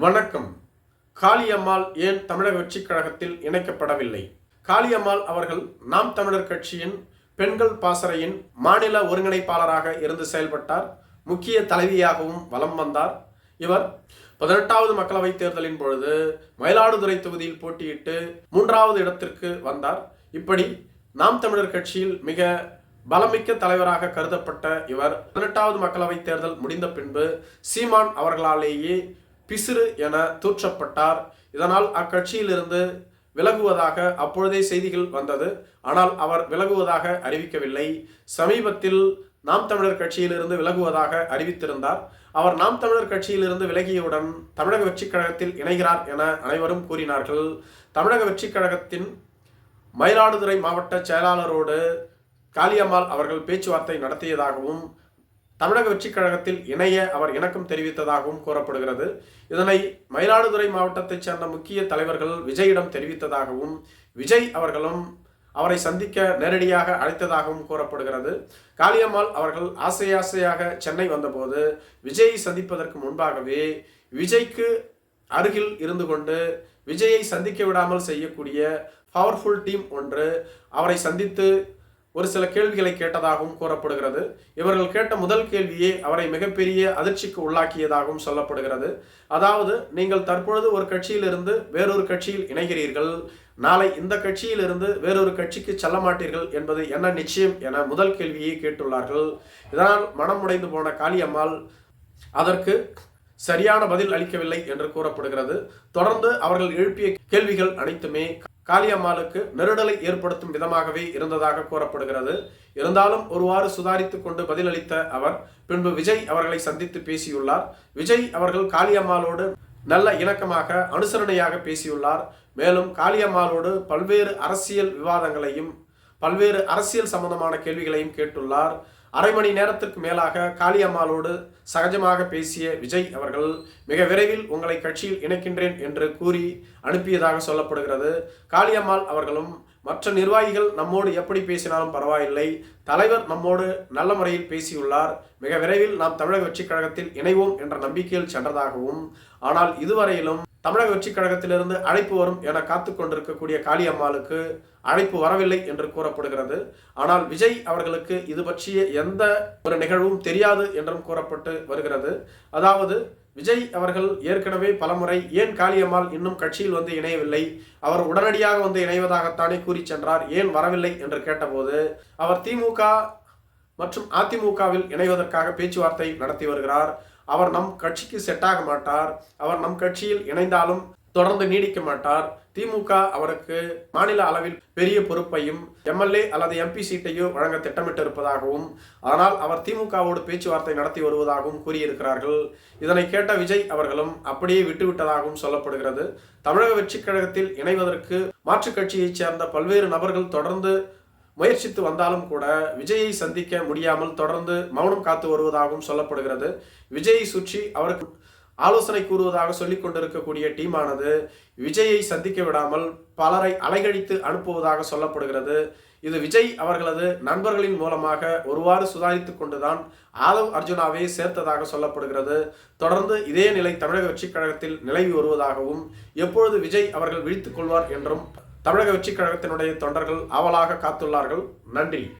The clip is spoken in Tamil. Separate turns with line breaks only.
வணக்கம். காளியம்மாள் ஏன் தமிழக வெற்றிக் கழகத்தில் இணைக்கப்படவில்லை? காளியம்மாள் அவர்கள் நாம் தமிழர் கட்சியின் பெண்கள் பாசறையின் மாநில ஒருங்கிணைப்பாளராக இருந்து செயல்பட்டார். முக்கிய தலைவியாகவும் வலம் வந்தார். இவர் பதினெட்டாவது மக்களவைத் தேர்தலின் பொழுது மயிலாடுதுறை தொகுதியில் போட்டியிட்டு மூன்றாவது இடத்திற்கு வந்தார். இப்படி நாம் தமிழர் கட்சியில் மிக பலமிக்க தலைவராக கருதப்பட்ட இவர் பதினெட்டாவது மக்களவைத் தேர்தல் முடிந்த பின்பு சீமான் அவர்களாலேயே பிசிறு என தூற்றப்பட்டார். இதனால் அக்கட்சியிலிருந்து விலகுவதாக அப்பொழுதே செய்திகள் வந்தது. ஆனால் அவர் விலகுவதாக அறிவிக்கவில்லை. சமீபத்தில் நாம் தமிழர் கட்சியிலிருந்து விலகுவதாக அறிவித்திருந்தார். அவர் நாம் தமிழர் கட்சியிலிருந்து விலகியவுடன் தமிழக வெற்றிக் கழகத்தில் இணைகிறார் என அனைவரும் கூறினார்கள். தமிழக வெற்றிக் கழகத்தின் மயிலாடுதுறை மாவட்ட செயலாளரோடு காளியம்மாள் அவர்கள் பேச்சுவார்த்தை நடத்தியதாகவும் தமிழக வெற்றிக் கழகத்தில் இணைய அவர் இணக்கம் தெரிவித்ததாகவும் கூறப்படுகிறது. இதனை மயிலாடுதுறை மாவட்டத்தைச் சேர்ந்த முக்கிய தலைவர்கள் விஜயிடம் தெரிவித்ததாகவும் விஜய் அவர்களும் அவரை சந்திக்க நேரடியாக அழைத்ததாகவும் கூறப்படுகிறது. காளியம்மாள் அவர்கள் ஆசை ஆசையாக சென்னை வந்தபோது விஜயை சந்திப்பதற்கு முன்பாகவே விஜய்க்கு அருகில் இருந்து கொண்டு விஜயை சந்திக்க விடாமல் செய்யக்கூடிய பவர்ஃபுல் டீம் ஒன்று அவரை சந்தித்து ஒரு சில கேள்விகளை கேட்டதாகவும் கூறப்படுகிறது. இவர்கள் கேட்ட முதல் கேள்வியே அவரை மிகப்பெரிய அதிர்ச்சிக்கு உள்ளாக்கியதாகவும் சொல்லப்படுகிறது. அதாவது நீங்கள் தற்பொழுது ஒரு கட்சியிலிருந்து வேறொரு கட்சியில் இணைகிறீர்கள். நாளை இந்த கட்சியிலிருந்து வேறொரு கட்சிக்கு செல்ல மாட்டீர்கள் என்பது என்ன நிச்சயம் என முதல் கேள்வியை கேட்டுள்ளார்கள். இதனால் மனம் உடைந்து போன காளியம்மாள் அதற்கு சரியான பதில் அளிக்கவில்லை என்று கூறப்படுகிறது. தொடர்ந்து அவர்கள் எழுப்பிய கேள்விகள் அனைத்துமே காளியம்மாளுக்கு நெருடலை ஏற்படுத்தும் விதமாகவே இருந்ததாக கூறப்படுகிறது. இருந்தாலும் ஒருவாறு சுதாரித்துக் கொண்டு பதிலளித்த அவர் பின்பு விஜய் அவர்களை சந்தித்து பேசியுள்ளார். விஜய் அவர்கள் காளியம்மாளோடு நல்ல இணக்கமாக அனுசரணையாக பேசியுள்ளார். மேலும் காளியம்மாளோடு பல்வேறு அரசியல் விவாதங்களையும் பல்வேறு அரசியல் சம்பந்தமான கேள்விகளையும் கேட்டுள்ளார். அரை மணி நேரத்திற்கு மேலாக காளியம்மாளோடு சகஜமாக பேசிய விஜய் அவர்கள் மிக விரைவில் உங்களை கட்சியில் இணைக்கின்றேன் என்று கூறி அனுப்பியதாக சொல்லப்படுகிறது. காளியம்மாள் அவர்களும் மற்ற நிர்வாகிகள் நம்மோடு எப்படி பேசினாலும் பரவாயில்லை. தலைவர் நம்மோடு நல்ல முறையில் பேசியுள்ளார். மிக விரைவில் நாம் தமிழக வெற்றிக் கழகத்தில் இணைவோம் என்ற நம்பிக்கையில் சென்றதாகவும் ஆனால் இதுவரையிலும் தமிழக வெற்றி கழகத்திலிருந்து அழைப்பு வரும் என காத்து கொண்டிருக்கக்கூடிய காளியம்மாளுக்கு அழைப்பு வரவில்லை என்று கூறப்படுகிறது. ஆனால் விஜய் அவர்களுக்கு இது பற்றிய எந்த ஒரு நிகழ்வும் தெரியாது என்றும் கூறப்பட்டு வருகிறது. அதாவது விஜய் அவர்கள் ஏற்கனவே பலமுறை ஏன் காளியம்மாள் இன்னும் கட்சியில் வந்து இணையவில்லை? அவர் உடனடியாக வந்து இணைவதாகத்தானே கூறி சென்றார். ஏன் வரவில்லை என்று கேட்டபோது அவர் திமுக மற்றும் அதிமுகவில் இணைவதற்காக பேச்சுவார்த்தை நடத்தி வருகிறார். அவர் நம் கட்சிக்கு செட் ஆக மாட்டார். அவர் நம் கட்சியில் இணைந்தாலும் தொடர்ந்து நீடிக்க மாட்டார். திமுக அவருக்கு மாநில அளவில் பெரிய பொறுப்பையும் எம்எல்ஏ அல்லது எம்பி சீட்டையோ வழங்க திட்டமிட்டு இருப்பதாகவும் ஆனால் அவர் திமுகவோடு பேச்சுவார்த்தை நடத்தி வருவதாகவும் கூறியிருக்கிறார்கள். இதனை கேட்ட விஜய் அவர்களும் அப்படியே விட்டுவிட்டதாகவும் சொல்லப்படுகிறது. தமிழக வெற்றிக் கழகத்தில் இணைவதற்கு மாற்றுக் கட்சியைச் சேர்ந்த பல்வேறு நபர்கள் தொடர்ந்து முயற்சித்து வந்தாலும் கூட விஜயை சந்திக்க முடியாமல் தொடர்ந்து மௌனம் காத்து வருவதாகவும் சொல்லப்படுகிறது. விஜயை சுற்றி அவருக்கு ஆலோசனை கூறுவதாக சொல்லிக் கொண்டிருக்கக்கூடிய டீமானது விஜயை சந்திக்க விடாமல் பலரை அலைகழித்து அனுப்புவதாக சொல்லப்படுகிறது. இது விஜய் அவர்களது நண்பர்களின் மூலமாக ஒருவாறு சுதாரித்து கொண்டுதான் ஆதவ் அர்ஜுனாவை சேர்த்ததாக சொல்லப்படுகிறது. தொடர்ந்து இதே நிலை தமிழக கட்சிக் கழகத்தில் நிலவி வருவதாகவும் எப்பொழுது விஜய் அவர்கள் விழித்துக் கொள்வார் என்றும் தமிழக வெற்றிக் கழகத்தினுடைய தொண்டர்கள் ஆவலாக காத்துள்ளார்கள். நன்றி.